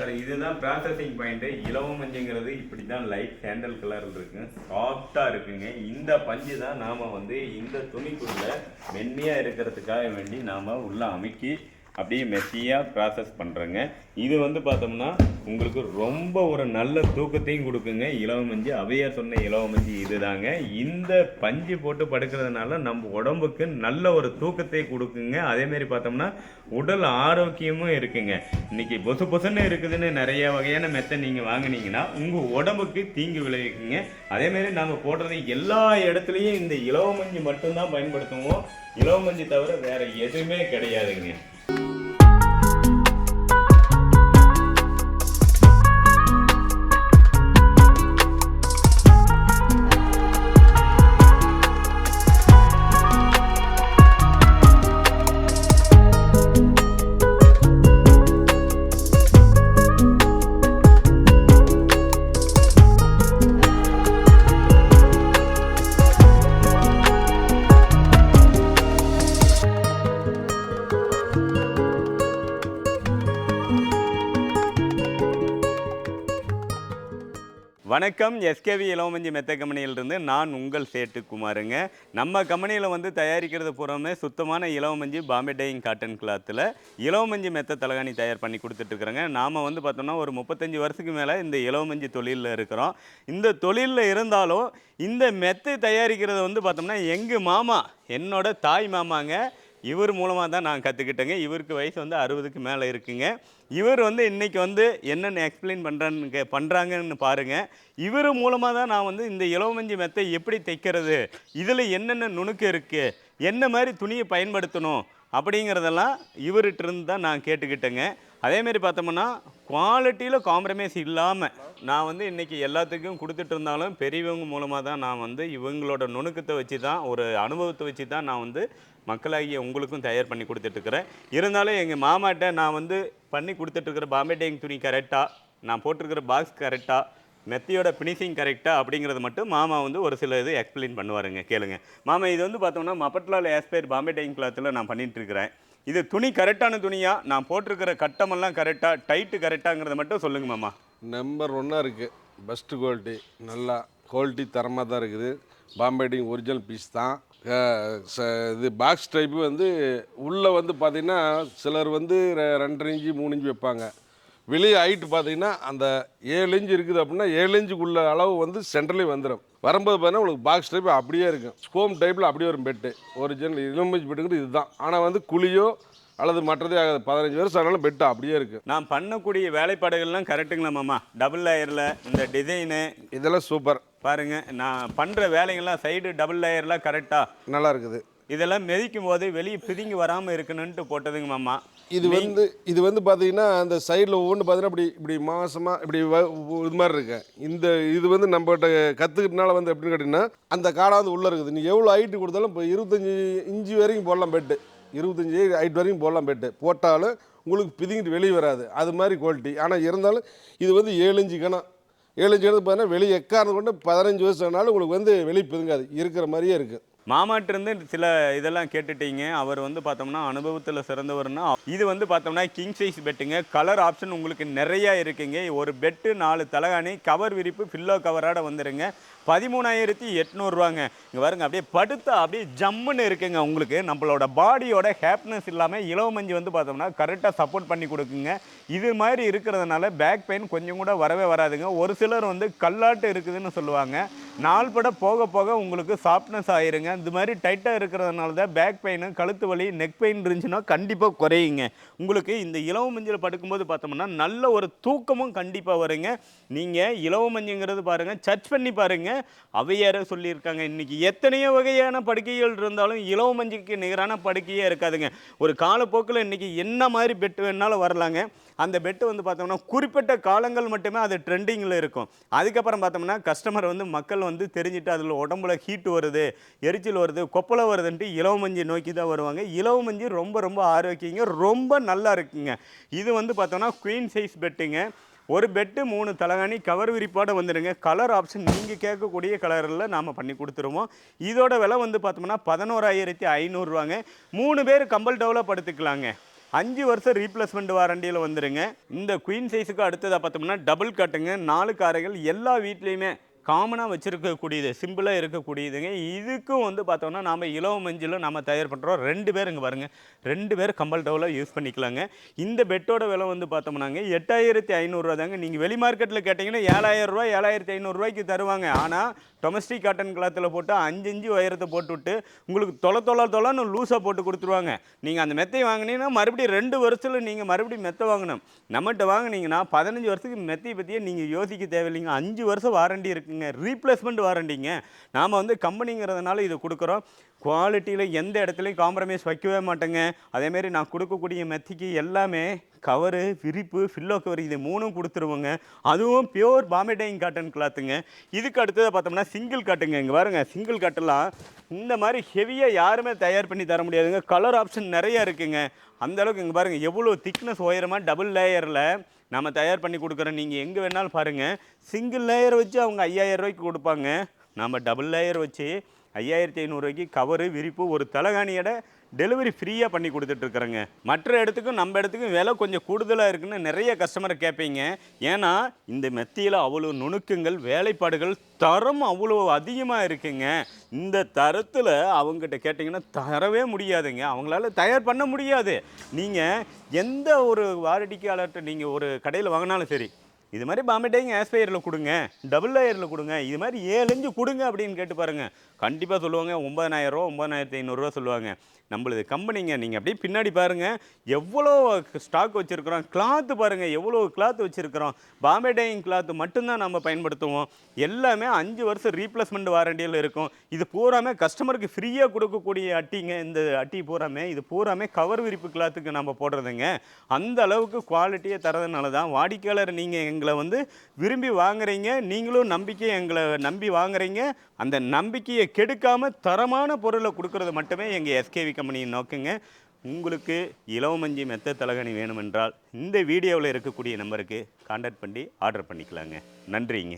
Sir இதுதான் processing point இலவ மஞ்சுங்கிறது இப்படி தான் லைட் சாண்டல் கலர் இருக்குங்க சாஃப்டாக இருக்குங்க. இந்த பஞ்சு தான் நாம் வந்து இந்த துணிக்குள்ளே மென்மையாக இருக்கிறதுக்காக வேண்டி நாம் உள்ள அமைக்கி அப்படியே மெஸ்ஸியாக ப்ராசஸ் பண்ணுறேங்க இது வந்து பார்த்தோம்னா உங்களுக்கு ரொம்ப ஒரு நல்ல தூக்கத்தையும் கொடுக்குங்க. இலவ மஞ்சு அவையார் சொன்ன இலவ மஞ்சு இதுதாங்க. இந்த பஞ்சு போட்டு படுக்கிறதுனால நம்ம உடம்புக்கு நல்ல ஒரு தூக்கத்தை கொடுக்குங்க. அதேமாரி பார்த்தோம்னா உடல் ஆரோக்கியமும் இருக்குங்க. இன்னைக்கு பொசு பொசுன்னு இருக்குதுன்னு நிறைய வகையான மெத்தை நீங்கள் வாங்கினீங்கன்னா உங்கள் உடம்புக்கு தீங்கு விளைவிக்குங்க. அதேமாரி நாம் போடுறது எல்லா இடத்துலையும் இந்த இலவ மட்டும்தான் பயன்படுத்துவோம். இலவ தவிர வேறு எதுவுமே கிடையாதுங்க. வணக்கம் எஸ்கேவி இளவமஞ்சி மெத்த கம்பெனியிலிருந்து நான் உங்கள் சேட்டு குமாருங்க நம்ம கம்பெனியில் வந்து தயாரிக்கிறது பூராமே சுத்தமான இளவமஞ்சி பாம்பே டையிங் காட்டன் கிளாத்தில் இளவமஞ்சி மெத்த தலகாணி தயார் பண்ணி கொடுத்துட்ருக்குறோங்க. நாம் வந்து பார்த்தோம்னா ஒரு முப்பத்தஞ்சு வருஷத்துக்கு மேலே இந்த இளவமஞ்சி தொழிலில் இருக்கிறோம். இந்த தொழிலில் இருந்தாலும் இந்த மெத்தை தயாரிக்கிறது வந்து பார்த்தோம்னா எங்கள் மாமா என்னோட தாய் மாமாங்க இவர் மூலமாக தான் நான் கற்றுக்கிட்டேங்க இவருக்கு வயசு வந்து அறுபதுக்கு மேலே இருக்குங்க. இவர் வந்து இன்றைக்கி வந்து என்னென்ன எக்ஸ்பிளைன் பண்ணுறான்னு பண்ணுறாங்கன்னு பாருங்கள் இவர் மூலமாக தான் நான் வந்து இந்த இளவமஞ்சி மெத்தை எப்படி தைக்கிறது இதில் என்னென்ன நுணுக்கு இருக்குது என்ன மாதிரி துணியை பயன்படுத்தணும் அப்படிங்கிறதெல்லாம் இவர்கிட்ட இருந்து தான் நான் கேட்டுக்கிட்டேங்க. அதேமாரி பார்த்தோம்னா குவாலிட்டியில் காம்ப்ரமைஸ் இல்லாமல் நான் வந்து இன்றைக்கி எல்லாத்துக்கும் கொடுத்துட்டு இருந்தாலும் பெரியவங்க மூலமாக தான் நான் வந்து இவங்களோட நுணுக்கத்தை வச்சு தான் ஒரு அனுபவத்தை வச்சு தான் நான் வந்து மக்களாகிய உங்களுக்கும் தயார் பண்ணி கொடுத்துட்ருக்குறேன் இருந்தாலும் எங்கள் மாமாட்ட நான் வந்து பண்ணி கொடுத்துட்ருக்குற பாம்பே டேங் துணி கரெக்டாக நான் போட்டிருக்கிற பாக்ஸ் கரெக்டாக மெத்தியோட ஃபினிஷிங் கரெக்டாக அப்படிங்கிறது மட்டும் மாமா வந்து ஒரு சில இது எக்ஸ்பிளைன் பண்ணுவாருங்க கேளுங்க. மாமா இது வந்து பார்த்தோம்னா மப்பட்லால் ஏஸ்பேர் பாம்பே டேங் கிளாத்தில் நான் பண்ணிட்டு இருக்கிறேன் இது துணி கரெக்டான துணியா? நான் போட்டிருக்கிற கட்டமெல்லாம் கரெக்டாக டைட்டு கரெக்டாங்கிறத மட்டும் சொல்லுங்க மாமா. நம்பர் ஒன்னாக இருக்குது பெஸ்ட்டு குவாலிட்டி நல்லா குவாலிட்டி தரமாக தான் இருக்குது. பாம்பேடிங் ஒரிஜினல் பீஸ் தான். ச- இது பாக்ஸ் டைப்பு வந்து உள்ளே வந்து பார்த்திங்கன்னா சிலர் வந்து ரெ- ரெண்டரை இஞ்சி மூணு இஞ்சி வைப்பாங்க. வெளியே ஹைட்டு பார்த்தீங்கன்னா அந்த ஏழு இன்ச்சு இருக்குது அப்படின்னா ஏழு இன்ச்சுக்குள்ள அளவு வந்து சென்டர்லேயே வந்துடும் வரும்போது பார்த்தீங்கன்னா உங்களுக்கு பாக்ஸ் டைப் அப்படியே இருக்கும். ஸ்கோம் டைப்பில் அப்படியே வரும் பெட்டு ஒரிஜினல் இளம்பஞ்சி பெட்டுங்கிறது இதுதான். ஆனால் வந்து குழியோ அல்லது மற்றதே ஆகாது. பதினஞ்சு வருஷம் ஆனாலும் பெட்டு அப்படியே இருக்குது நான் பண்ணக்கூடிய வேலைப்பாடுகள்லாம் கரெக்டுங்களா மாமா. டபுள் லேயரில் இந்த டிசைனு இதெல்லாம் சூப்பர் பாருங்க நான் பண்ணுற வேலைங்கள்லாம் சைடு டபுள் லேயர்லாம் கரெக்டாக நல்லா இருக்குது. இதெல்லாம் மிதிக்கும் போது வெளியே பிதுங்கி வராமல் இருக்கணுன்ட்டு போட்டதுங்க மாமா. இது வந்து இது வந்து பார்த்தீங்கன்னா அந்த சைடில் ஒவ்வொன்று பார்த்தீங்கன்னா இப்படி இப்படி மாசமாக இப்படி இது மாதிரி இருக்கு. இந்த இது வந்து நம்மகிட்ட கற்றுக்கிட்டனால வந்து எப்படின்னு கேட்டிங்கன்னா அந்த காடை வந்து உள்ளே இருக்குது. நீ எவ்வளோ ஹைட்டு கொடுத்தாலும் இப்போ இருபத்தஞ்சி இன்ச்சு வரைக்கும் போடலாம் பெட்டு இருபத்தஞ்சி ஹைட் வரைக்கும் போடலாம் பெட்டு போட்டாலும் உங்களுக்கு பிதுங்கிட்டு வெளியே வராது. அது மாதிரி குவாலிட்டி ஆனால் இருந்தாலும் இது வந்து ஏழு இன்ச்சு கணம். ஏழு கணக்கு பார்த்தீங்கன்னா வெளியே எக்காரணம் கொண்டு பதினஞ்சு வருஷம் ஆனாலும் உங்களுக்கு வந்து வெளியே பிதுங்காது. இருக்கிற மாதிரியே இருக்குது மாமாட்டிருந்து சில இதெல்லாம் கேட்டுட்டீங்க. அவர் வந்து பார்த்தோம்னா அனுபவத்தில் சிறந்தவர்னா இது வந்து பார்த்தோம்னா கிங் சைஸ் பெட்டுங்க கலர் ஆப்ஷன் உங்களுக்கு நிறையா இருக்குங்க. ஒரு பெட்டு நாலு தலகாணி கவர் விரிப்பு ஃபில்லோ கவரோட வந்துடுங்க பதிமூணாயிரத்தி எட்நூறுவாங்க. இங்கே பாருங்க அப்படியே படுத்தா அப்படியே ஜம்முன்னு இருக்குங்க உங்களுக்கு. நம்மளோட பாடியோட ஹேப்னஸ் இல்லாமல் இளவமஞ்சி வந்து பார்த்தோம்னா கரெக்டாக சப்போர்ட் பண்ணி கொடுக்குங்க. இது மாதிரி இருக்கிறதுனால பேக் பெயின் கொஞ்சம் கூட வரவே வராதுங்க. ஒரு சிலர் வந்து கல்லாட்டு இருக்குதுன்னு சொல்லுவாங்க. நாள் பட போக போக உங்களுக்கு சாஃப்ட்னஸ் ஆயிருங்க. இந்த மாதிரி டைட்டாக இருக்கிறதுனால தான் பேக் பெயின் கழுத்து வலி நெக் பெயின் இருந்துச்சுன்னா கண்டிப்பாக குறையுங்க. உங்களுக்கு இந்த இலவ மஞ்சள் படுக்கும்போது பார்த்தோம்னா நல்ல ஒரு தூக்கமும் கண்டிப்பாக வருங்க. நீங்கள் இலவ மஞ்சங்கிறது பாருங்கள் சர்ச் பண்ணி பாருங்கள் அவையார சொல்லியிருக்காங்க. இன்றைக்கி எத்தனையோ வகையான படுக்கைகள் இருந்தாலும் இலவ மஞ்சுக்கு நிகரான படுக்கையே இருக்காதுங்க. ஒரு காலப்போக்கில் இன்றைக்கி என்ன மாதிரி பெட்டு வேணாலும் வரலாங்க. அந்த பெட்டு வந்து பார்த்தோம்னா குறிப்பிட்ட காலங்கள் மட்டுமே அது ட்ரெண்டிங்கில் இருக்கும். அதுக்கப்புறம் பார்த்தோம்னா கஸ்டமர் வந்து மக்கள் வந்து தெரிஞ்சுட்டு அதில் உடம்புல ஹீட் வருது எரிச்சல் வருது கொப்பளை வருதுன்ட்டு இலவ மஞ்சி நோக்கி தான் வருவாங்க. இலவ மஞ்சி ரொம்ப ரொம்ப ஆரோக்கியங்க ரொம்ப நல்லா இருக்குங்க. இது வந்து பார்த்தோம்னா குயின் சைஸ் பெட்டுங்க. ஒரு பெட்டு மூணு தலகாணி கவர் விரிப்பாடு வந்துடுங்க. கலர் ஆப்ஷன் நீங்கள் கேட்கக்கூடிய கலரில் நாம் பண்ணி கொடுத்துருவோம். இதோட விலை வந்து பார்த்தோம்னா பதினோராயிரத்தி ஐநூறுரூவாங்க மூணு பேர் கம்பல் டெவலப் படுத்துக்கலாங்க. அஞ்சு வருஷம் ரீப்ளேஸ்மெண்ட் வாரண்டியில் வந்துடுங்க இந்த குயின் சைஸுக்கு அடுத்ததாக பார்த்தோம்னா டபுள் கட்டுங்க நாலு காரைகள் எல்லா வீட்லேயுமே காமனாக வச்சுருக்கக்கூடியது சிம்பிளாக இருக்கக்கூடியதுங்க. இதுக்கும் வந்து பார்த்தோம்னா நாம் இலவ மஞ்சள் நம்ம தயார் பண்ணுறோம் ரெண்டு பேர் இங்கே பாருங்கள் ரெண்டு பேர் கம்பல் டவுலாக யூஸ் பண்ணிக்கலாங்க. இந்த பெட்டோட விலை வந்து பார்த்தோம்னாங்க எட்டாயிரத்தி ஐநூறுரூவா தாங்க. நீங்கள் வெளி மார்க்கெட்டில் கேட்டிங்கன்னா ஏழாயிரரூவா ஏழாயிரத்தி ஐநூறுரூவாய்க்கு தருவாங்க. ஆனால் டொமஸ்டிக் காட்டன் கிளாத்தில் போட்டு அஞ்சு இஞ்சு உயரத்தை போட்டுவிட்டு உங்களுக்கு தொலை தொலை தொலைன்னு லூஸாக போட்டு கொடுத்துருவாங்க. நீங்கள் அந்த மெத்தை வாங்கினீங்கன்னா மறுபடியும் ரெண்டு வருஷத்தில் நீங்கள் மறுபடியும் மெத்தை வாங்கணும். நம்மகிட்ட வாங்குனீங்கன்னா பதினஞ்சு வருஷத்துக்கு மெத்தையை பற்றியே நீங்கள் யோசிக்க தேவையில்லைங்க. அஞ்சு வருஷம் வாரண்டி இருக்குங்க. ரீப்ளேஸ்மெண்ட் வாரண்டிங்க நாம் வந்து கம்பெனிங்கிறதுனால இது கொடுக்குறோம். குவாலிட்டியில் எந்த இடத்துலையும் காம்ப்ரமைஸ் வைக்கவே மாட்டேங்க. அதேமாரி நான் கொடுக்கக்கூடிய மெத்திக்கு எல்லாமே கவரு விரிப்பு ஃபில்லோ கவர் இது மூணும் கொடுத்துருவோங்க. அதுவும் பியோர் பாம்பேடைங் காட்டன் கிளாத்துங்க இதுக்கு அடுத்தது பார்த்தோம்னா சிங்கிள் காட்டுங்க இங்கே பாருங்க சிங்கிள் காட்டெல்லாம் இந்த மாதிரி ஹெவியாக யாருமே தயார் பண்ணி தர முடியாதுங்க. கலர் ஆப்ஷன் நிறையா இருக்குங்க. அந்த அளவுக்கு இங்கே பாருங்கள் எவ்வளோ திக்னஸ் உயரமாக டபுள் லேயரில் நம்ம தயார் பண்ணி கொடுக்குறோம் நீங்கள் எங்கே வேணாலும் பாருங்கள் சிங்கிள் லேயர் வச்சு அவங்க ஐயாயிரம் ரூபாய்க்கு கொடுப்பாங்க. நம்ம டபுள் லேயர் வச்சு ஐயாயிரத்தி ஐநூறுரூவாய்க்கு கவரு விரிப்பு ஒரு தலகாணியோட டெலிவரி ஃப்ரீயாக பண்ணி கொடுத்துட்ருக்குறேங்க மற்ற இடத்துக்கும் நம்ம இடத்துக்கும் விலை கொஞ்சம் கூடுதலாக இருக்குன்னு நிறைய கஸ்டமர் கேட்பீங்க ஏன்னா இந்த மெத்தியில் அவ்வளோ நுணுக்கங்கள் வேலைப்பாடுகள் தரம் அவ்வளோ அதிகமாக இருக்குங்க. இந்த தரத்தில் அவங்ககிட்ட கேட்டிங்கன்னா தரவே முடியாதுங்க. அவங்களால தயார் பண்ண முடியாது. நீங்கள் எந்த ஒரு வாடிக்கையாளர்கிட்ட நீங்கள் ஒரு கடையில் வாங்கினாலும் சரி இது மாதிரி பாம்பே டைங் ஆஸ்பயரில் கொடுங்க டபுள் லேயரில் கொடுங்க இது மாதிரி ஏழு கொடுங்க அப்படின்னு கேட்டு பாருங்கள் கண்டிப்பாக சொல்லுவாங்க ஒன்பதனாயிரம் ரூபா ஒன்பதனாயிரத்தி ஐநூறுரூவா சொல்லுவாங்க. நம்மளுது கம்பெனிங்க நீங்கள் அப்படியே பின்னாடி பாருங்கள் எவ்வளோ ஸ்டாக் வச்சுருக்குறோம். கிளாத்து பாருங்கள் எவ்வளோ கிளாத் வச்சுருக்குறோம். பாம்பே டைங் கிளாத்து மட்டும்தான் நம்ம பயன்படுத்துவோம். எல்லாமே அஞ்சு வருஷம் ரீப்ளேஸ்மெண்ட் வாரண்டியில் இருக்கும். இது பூராமே கஸ்டமருக்கு ஃப்ரீயாக கொடுக்கக்கூடிய அட்டிங்க இந்த அட்டி பூராமே இது பூராமே கவர் விரிப்பு கிளாத்துக்கு நம்ம போடுறதுங்க. அந்த அளவுக்கு குவாலிட்டியை தரதுனால தான் வாடிக்கையாளர் நீங்கள் எங்களை வந்து விரும்பி வாங்குறீங்க. நீங்களும் நம்பிக்கை எங்களை நம்பி வாங்குறீங்க. அந்த நம்பிக்கையை கெடுக்காமல் தரமான பொருளை கொடுக்கறது மட்டுமே எங்கள் எஸ்கேவிக்கு கம்பெனியின் நோக்குங்க. உங்களுக்கு இலவமஞ்சி மெத்த தலகணி வேணுமென்றால் இந்த வீடியோவில் இருக்கக்கூடிய நம்பருக்கு கான்டாக்ட் பண்ணி ஆர்டர் பண்ணிக்கலாங்க. நன்றிங்க.